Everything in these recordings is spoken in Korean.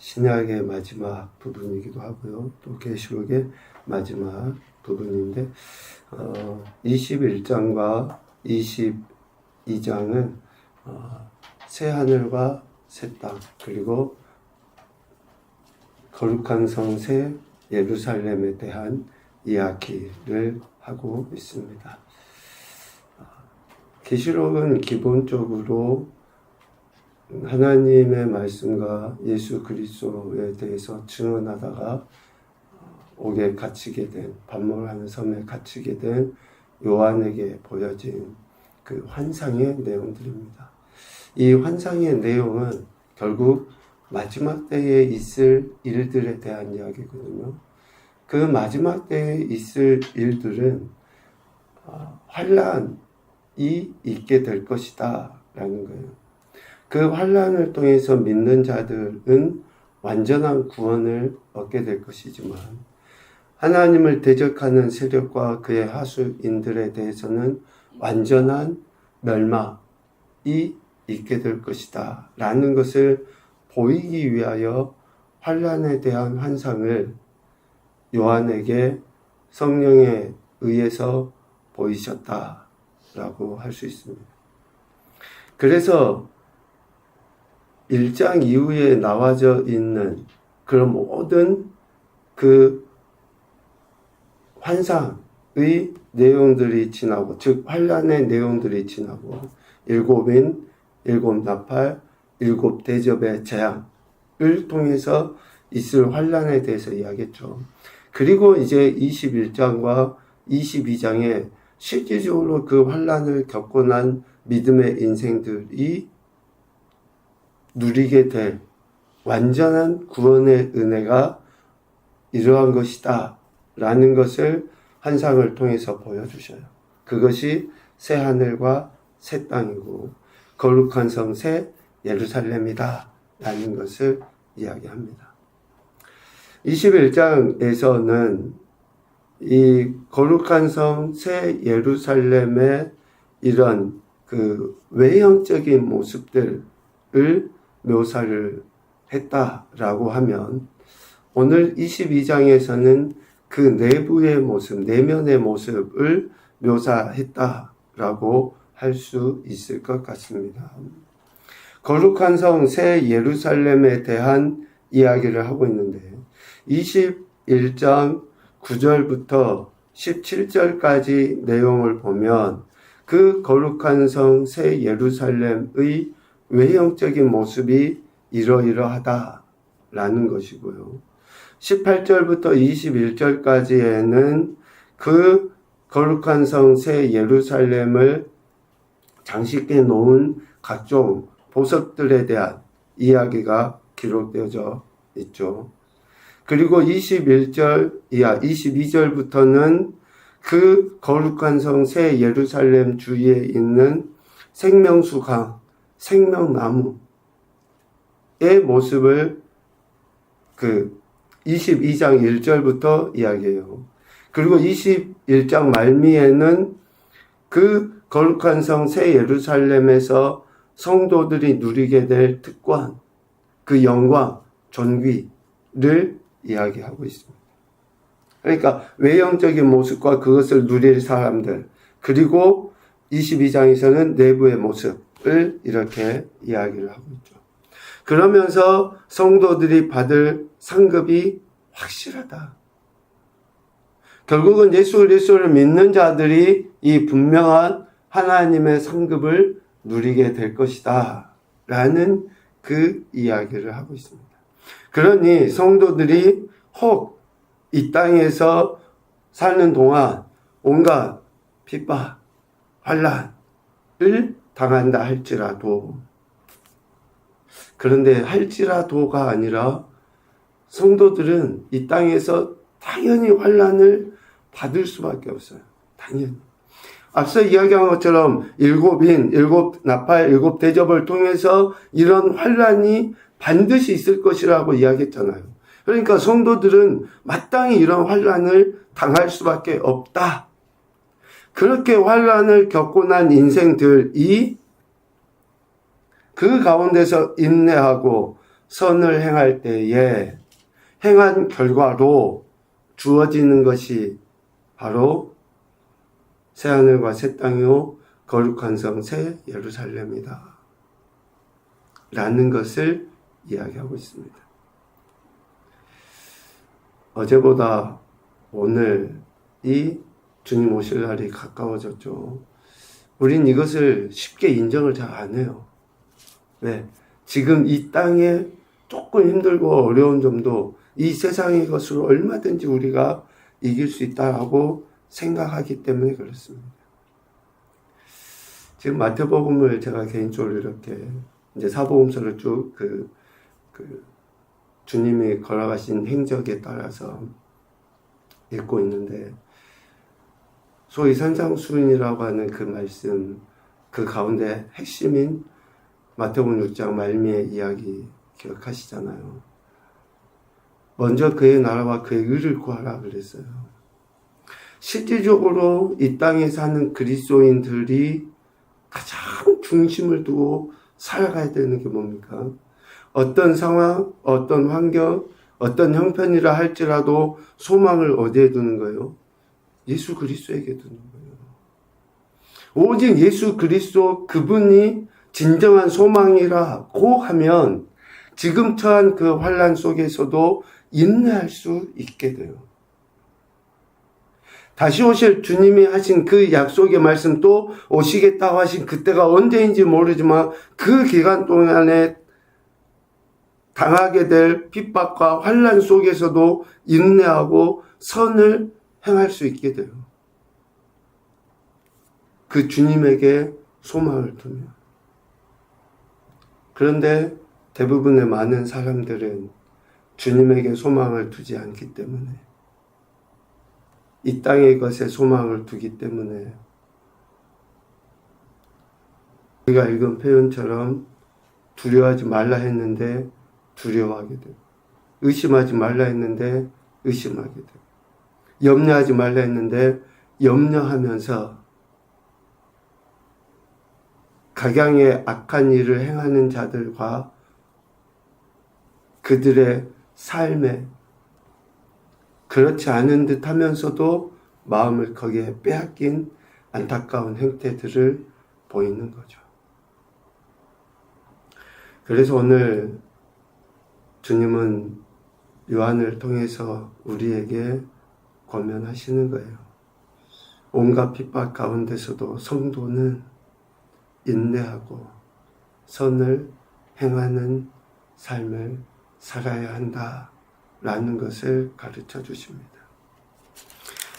신약의 마지막 부분이기도 하고요. 또 계시록의 마지막 부분인데 어, 21장과 22장은 어, 새 하늘과 새 땅 그리고 거룩한 성새 예루살렘에 대한 이야기를 하고 있습니다. 어, 계시록은 기본적으로 하나님의 말씀과 예수 그리스도에 대해서 증언하다가 옥에 갇히게 된 반모하는 섬에 갇히게 된 요한에게 보여진 그 환상의 내용들입니다. 이 환상의 내용은 결국 마지막 때에 있을 일들에 대한 이야기거든요. 그 마지막 때에 있을 일들은 어, 환란이 있게 될 것이다 라는 거예요. 그 환란을 통해서 믿는 자들은 완전한 구원을 얻게 될 것이지만 하나님을 대적하는 세력과 그의 하수인들에 대해서는 완전한 멸망이 있게 될 것이다. 라는 것을 보이기 위하여 환란에 대한 환상을 요한에게 성령에 의해서 보이셨다라고 할 수 있습니다. 그래서 1장 이후에 나와져 있는 그런 모든 그 환상의 내용들이 지나고 즉 환란의 내용들이 지나고 일곱인 일곱 나팔 일곱 대접의 재앙을 통해서 있을 환란에 대해서 이야기했죠. 그리고 이제 21장과 22장에 실질적으로 그 환란을 겪고 난 믿음의 인생들이 누리게 될 완전한 구원의 은혜가 이러한 것이다. 라는 것을 환상을 통해서 보여주셔요. 그것이 새 하늘과 새 땅이고 거룩한 성 새 예루살렘이다. 라는 것을 이야기합니다. 21장에서는 이 거룩한 성 새 예루살렘의 이런 그 외형적인 모습들을 묘사를 했다라고 하면 오늘 22장에서는 그 내부의 모습, 내면의 모습을 묘사했다라고 할 수 있을 것 같습니다. 거룩한 성 새 예루살렘에 대한 이야기를 하고 있는데 21장 9절부터 17절까지 내용을 보면 그 거룩한 성 새 예루살렘의 외형적인 모습이 이러이러하다라는 것이고요. 18절부터 21절까지에는 그 거룩한 성 새 예루살렘을 장식해 놓은 각종 보석들에 대한 이야기가 기록되어져 있죠. 그리고 21절 이하 22절부터는 그 거룩한 성 새 예루살렘 주위에 있는 생명수강, 생명나무의 모습을 그 22장 1절부터 이야기해요. 그리고 21장 말미에는 그 거룩한 성 새 예루살렘에서 성도들이 누리게 될 특권, 그 영광, 존귀를 이야기하고 있습니다. 그러니까 외형적인 모습과 그것을 누릴 사람들, 그리고 22장에서는 내부의 모습 을 이렇게 이야기를 하고 있죠. 그러면서 성도들이 받을 상급이 확실하다. 결국은 예수 그리스도를 믿는 자들이 이 분명한 하나님의 상급을 누리게 될 것이다. 라는 그 이야기를 하고 있습니다. 그러니 성도들이 혹 이 땅에서 사는 동안 온갖 핍박, 환란을 당한다 할지라도 그런데 할지라도가 아니라 성도들은 이 땅에서 당연히 환란을 받을 수밖에 없어요. 당연히. 앞서 이야기한 것처럼 일곱인, 일곱 나팔, 일곱 대접을 통해서 이런 환란이 반드시 있을 것이라고 이야기했잖아요. 그러니까 성도들은 마땅히 이런 환란을 당할 수밖에 없다. 그렇게 환란을 겪고 난 인생들이 그 가운데서 인내하고 선을 행할 때에 행한 결과로 주어지는 것이 바로 새하늘과 새 땅이요 거룩한 성 새 예루살렘이다. 라는 것을 이야기하고 있습니다. 어제보다 오늘 이 주님 오실 날이 가까워졌죠. 우린 이것을 쉽게 인정을 잘 안 해요. 왜? 지금 이 땅에 조금 힘들고 어려운 점도 이 세상의 것으로 얼마든지 우리가 이길 수 있다라고 생각하기 때문에 그렇습니다. 지금 마태복음을 제가 개인적으로 이렇게 이제 사복음서를 쭉 그, 그 주님이 걸어가신 행적에 따라서 읽고 있는데 소위 산상수훈이라고 하는 그 말씀 그 가운데 핵심인 마태복음 6장 말미의 이야기 기억하시잖아요. 먼저 그의 나라와 그의 의를 구하라 그랬어요. 실질적으로 이 땅에 사는 그리스도인들이 가장 중심을 두고 살아가야 되는 게 뭡니까? 어떤 상황, 어떤 환경, 어떤 형편이라 할지라도 소망을 어디에 두는 거예요? 예수 그리스도에게 두는 거예요. 오직 예수 그리스도 그분이 진정한 소망이라고 하면 지금 처한 그 환란 속에서도 인내할 수 있게 돼요. 다시 오실 주님이 하신 그 약속의 말씀 또 오시겠다고 하신 그때가 언제인지 모르지만 그 기간 동안에 당하게 될 핍박과 환란 속에서도 인내하고 선을 행할 수 있게 돼요. 그 주님에게 소망을 두면. 그런데 대부분의 많은 사람들은 주님에게 소망을 두지 않기 때문에 이 땅의 것에 소망을 두기 때문에 우리가 읽은 표현처럼 두려워하지 말라 했는데 두려워하게 되고 의심하지 말라 했는데 의심하게 되고 염려하지 말라 했는데 염려하면서 각양의 악한 일을 행하는 자들과 그들의 삶에 그렇지 않은 듯 하면서도 마음을 거기에 빼앗긴 안타까운 형태들을 보이는 거죠. 그래서 오늘 주님은 요한을 통해서 우리에게 권면하시는 거예요. 온갖 핍박 가운데서도 성도는 인내하고 선을 행하는 삶을 살아야 한다라는 것을 가르쳐 주십니다.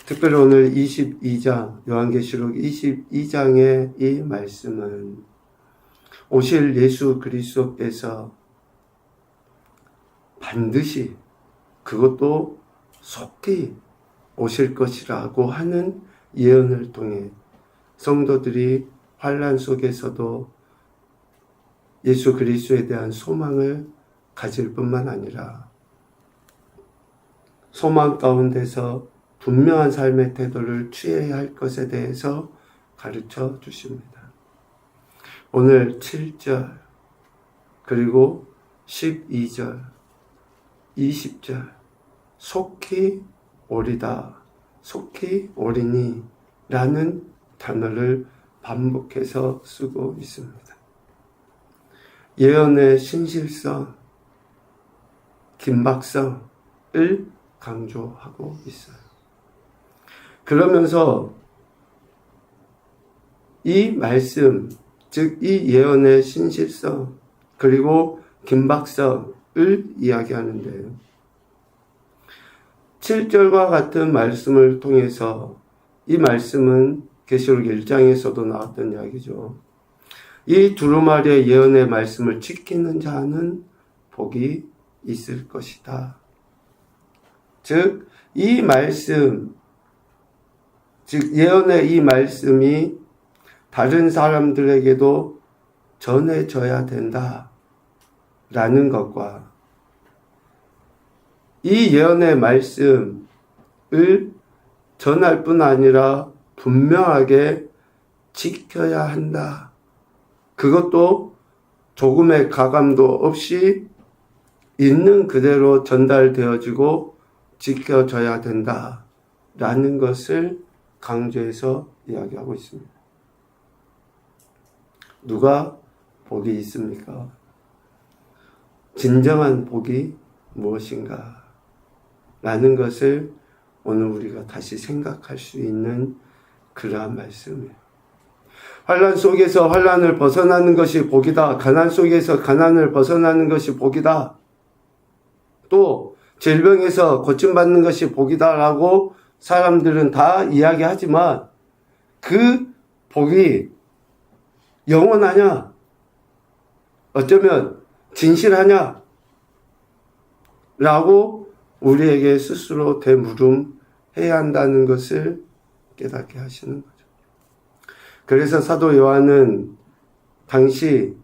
특별히 오늘 22장, 요한계시록 22장의 이 말씀은 오실 예수 그리스도께서 반드시 그것도 속히 오실 것이라고 하는 예언을 통해 성도들이 환란 속에서도 예수 그리스도에 대한 소망을 가질 뿐만 아니라 소망 가운데서 분명한 삶의 태도를 취해야 할 것에 대해서 가르쳐 주십니다. 오늘 7절 그리고 12절 20절 속히 오리다 속히 오리니 라는 단어를 반복해서 쓰고 있습니다. 예언의 신실성, 긴박성을 강조하고 있어요. 그러면서 이 말씀, 즉 이 예언의 신실성, 그리고 긴박성을 이야기하는데요. 7절과 같은 말씀을 통해서 이 말씀은 계시록 1장에서도 나왔던 이야기죠. 이 두루마리의 예언의 말씀을 지키는 자는 복이 있을 것이다. 즉, 이 말씀, 즉, 예언의 이 말씀이 다른 사람들에게도 전해져야 된다. 라는 것과 이 예언의 말씀을 전할 뿐 아니라 분명하게 지켜야 한다. 그것도 조금의 가감도 없이 있는 그대로 전달되어지고 지켜져야 된다 라는 것을 강조해서 이야기하고 있습니다. 누가 복이 있습니까? 진정한 복이 무엇인가? 라는 것을 오늘 우리가 다시 생각할 수 있는 그러한 말씀이에요. 환란 속에서 환란을 벗어나는 것이 복이다. 가난 속에서 가난을 벗어나는 것이 복이다. 또 질병에서 고침받는 것이 복이다라고 사람들은 다 이야기하지만 그 복이 영원하냐? 어쩌면 진실하냐? 라고 우리에게 스스로 되물음해야 한다는 것을 깨닫게 하시는 거죠. 그래서 사도 요한은 당시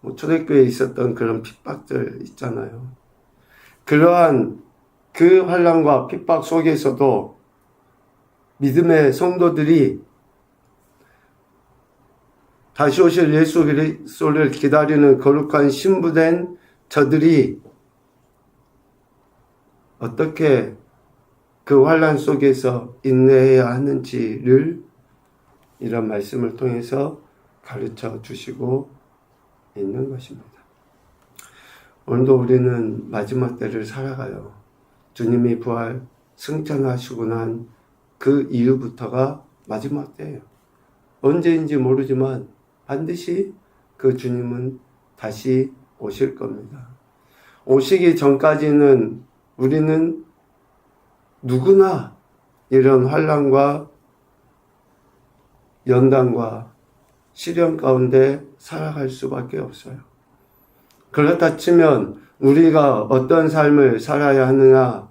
뭐 초대교회에 있었던 그런 핍박들 있잖아요. 그러한 그 환란과 핍박 속에서도 믿음의 성도들이 다시 오실 예수 그리스도를 기다리는 거룩한 신부된 저들이 어떻게 그 환란 속에서 인내해야 하는지를 이런 말씀을 통해서 가르쳐 주시고 있는 것입니다. 오늘도 우리는 마지막 때를 살아가요. 주님이 부활 승천하시고 난 그 이후부터가 마지막 때예요. 언제인지 모르지만 반드시 그 주님은 다시 오실 겁니다. 오시기 전까지는 우리는 누구나 이런 환란과 연단과 시련 가운데 살아갈 수밖에 없어요. 그렇다 치면 우리가 어떤 삶을 살아야 하느냐,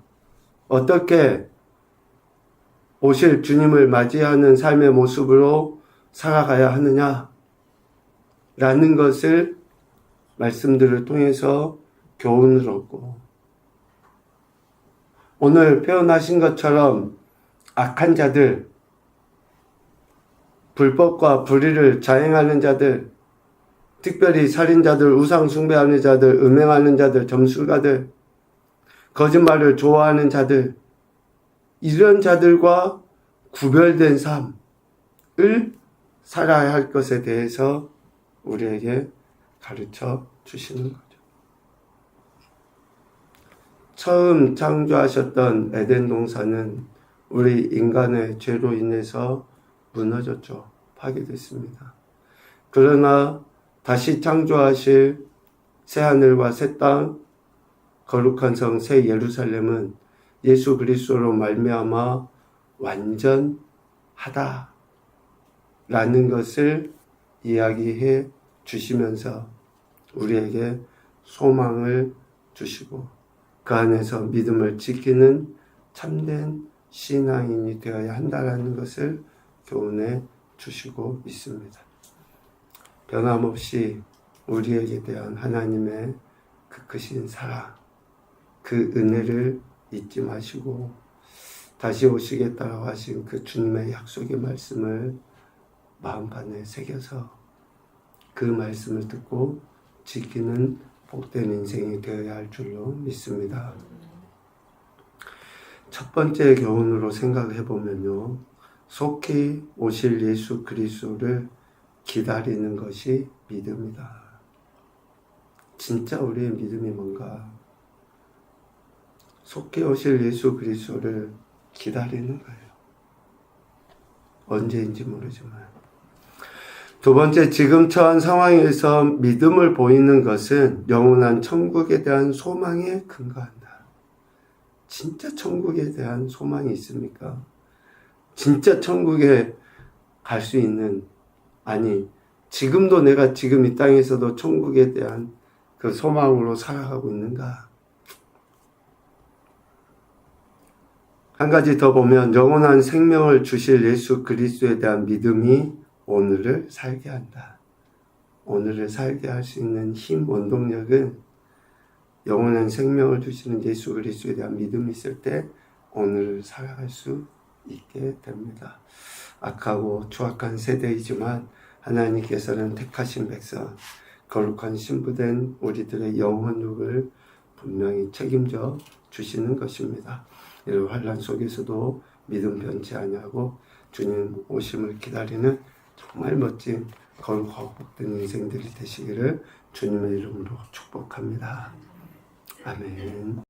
어떻게 오실 주님을 맞이하는 삶의 모습으로 살아가야 하느냐, 라는 것을 말씀들을 통해서 교훈을 얻고, 오늘 표현하신 것처럼 악한 자들, 불법과 불의를 자행하는 자들, 특별히 살인자들, 우상숭배하는 자들, 음행하는 자들, 점술가들, 거짓말을 좋아하는 자들, 이런 자들과 구별된 삶을 살아야 할 것에 대해서 우리에게 가르쳐 주시는 거죠. 처음 창조하셨던 에덴 동산은 우리 인간의 죄로 인해서 무너졌죠. 파괴됐습니다. 그러나 다시 창조하실 새하늘과 새 땅, 거룩한 성 새 예루살렘은 예수 그리스도로 말미암아 완전하다 라는 것을 이야기해 주시면서 우리에게 소망을 주시고 그 안에서 믿음을 지키는 참된 신앙인이 되어야 한다라는 것을 교훈해 주시고 있습니다. 변함없이 우리에게 대한 하나님의 그 크신 사랑, 그 은혜를 잊지 마시고 다시 오시겠다고 하신 그 주님의 약속의 말씀을 마음판에 새겨서 그 말씀을 듣고 지키는 복된 인생이 되어야 할 줄로 믿습니다. 첫 번째 교훈으로 생각해 보면요. 속히 오실 예수 그리스도를 기다리는 것이 믿음이다. 진짜 우리의 믿음이 뭔가? 속히 오실 예수 그리스도를 기다리는 거예요. 언제인지 모르지만. 두 번째, 지금 처한 상황에서 믿음을 보이는 것은 영원한 천국에 대한 소망에 근거한다. 진짜 천국에 대한 소망이 있습니까? 진짜 천국에 갈 수 있는, 아니, 지금도 내가 지금 이 땅에서도 천국에 대한 그 소망으로 살아가고 있는가? 한 가지 더 보면 영원한 생명을 주실 예수 그리스도에 대한 믿음이 오늘을 살게 한다. 오늘을 살게 할 수 있는 힘, 원동력은 영원한 생명을 주시는 예수 그리스도에 대한 믿음이 있을 때 오늘을 살아갈 수 있게 됩니다. 악하고 추악한 세대이지만 하나님께서는 택하신 백성, 거룩한 신부된 우리들의 영혼육을 분명히 책임져 주시는 것입니다. 이런 환란 속에서도 믿음 변치 아니하고 주님 오심을 기다리는 정말 멋진 거룩하고 복된 인생들이 되시기를 주님의 이름으로 축복합니다. 아멘.